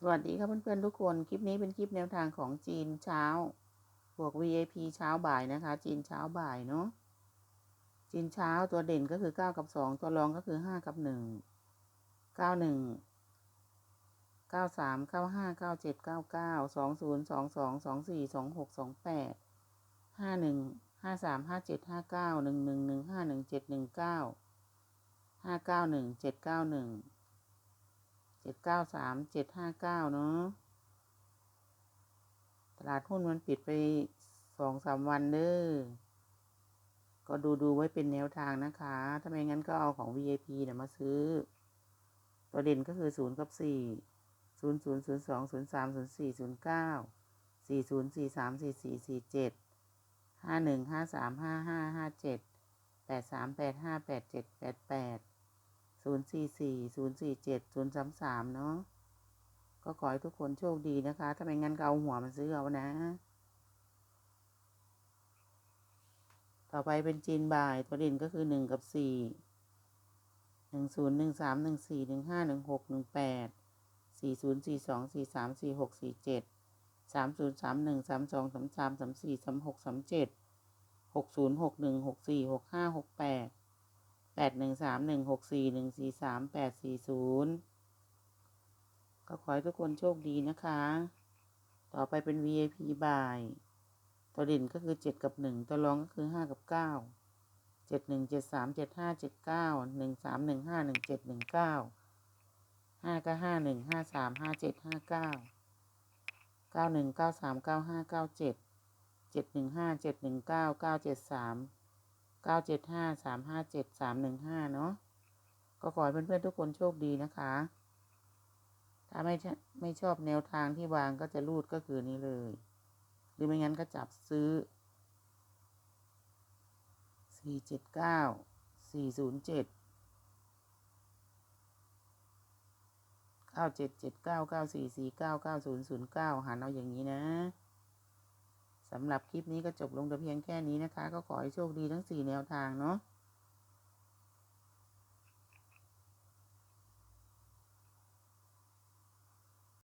สวัสดีครับเพื่อนๆทุกคน คลิปนี้เป็นคลิปแนวทางของจีนเช้า บวก VIP เช้าบ่ายนะคะ จีนเช้าบ่ายเนาะ จีนเช้าตัวเด่นก็คือ 9 กับ 2 ตัวรองก็คือ 5 กับ 1 91 93 95 97 99 20 22 24 26 28 51 53 57 59 11 15 17 19 591 791 จ็ดเก้าสามเจ็ดห้าเก้าเนาะตลาดหุ้นมันปิดไปสองสามวันเด้อก็ดูดูไว้เป็นแนวทางนะคะ ถ้าไม่งั้นก็เอาของ VIP เนี่ยมาซื้อ ตัวเด่นก็คือศูนย์กับสี่ศูนย์ศูนย์ศูนย์สองศูนย์สามศูนย์สี่ศูนย์เก้าสี่ศูนย์สี่สามสี่สี่สี่เจ็ดห้าหนึ่งห้าสามห้าห้าห้าเจ็ดแปดสามแปดห้าแปดเจ็ดแปดแปด ศูนย์สี่สี่ศูนย์สี่เจ็ดศูนย์สามสามเนาะก็ขอให้ทุกคนโชคดีนะคะ ถ้าไม่งั้นก็เอาหัวมันซื้อเอานะ ต่อไปเป็นจีนบ่าย ตัวเด่นก็คือหนึ่งกับสี่หนึ่งศูนย์หนึ่งสามหนึ่งสี่หนึ่งห้าหนึ่งหกหนึ่งแปดสี่ศูนย์สี่สองสี่สามสี่หกสี่เจ็ดสามศูนย์สามหนึ่งสามสองสามสามสามสี่สามหกสามเจ็ดหกศูนย์หกหนึ่งหกสี่หกห้าหกแปด แปดหนึ่งสามหนึ่งหกสี่หนึ่งสี่สามแปดสี่ศูนย์ก็ขอให้ทุกคนโชคดีนะคะ ต่อไปเป็น VIP บ่าย ตัวเด่นก็คือเจ็ดกับหนึ่งตัวรองก็คือห้ากับเก้าเจ็ดหนึ่งเจ็ดสามเจ็ดห้าเจ็ดเก้าหนึ่งสามหนึ่งห้าหนึ่งเจ็ดหนึ่งเก้าห้าก็ห้าหนึ่งห้าสามห้าเจ็ดห้าเก้าเก้าหนึ่งเก้าสามเก้าห้าเก้าเจ็ดเจ็ดหนึ่งห้าเจ็ดหนึ่งเก้าเก้าเจ็ดสาม เก้าเจ็ดห้าสามห้าเจ็ดสามหนึ่งห้าเนาะก็ขอให้เพื่อนๆทุกคนโชคดีนะคะ ถ้าไม่ไม่ชอบแนวทางที่วางก็จะรูดก็คือนี้เลย หรือไม่งั้นก็จับซื้อสี่เจ็ดเก้าสี่ศูนย์เจ็ดเก้าเจ็ดเจ็ดเก้าเก้าสี่สี่เก้าเก้าศูนย์ศูนย์เก้าหารเอาอย่างนี้นะ สำหรับคลิปนี้ก็จบลงแต่เพียงแค่นี้นะคะ ก็ขอให้โชคดีทั้งสี่แนวทางเนาะ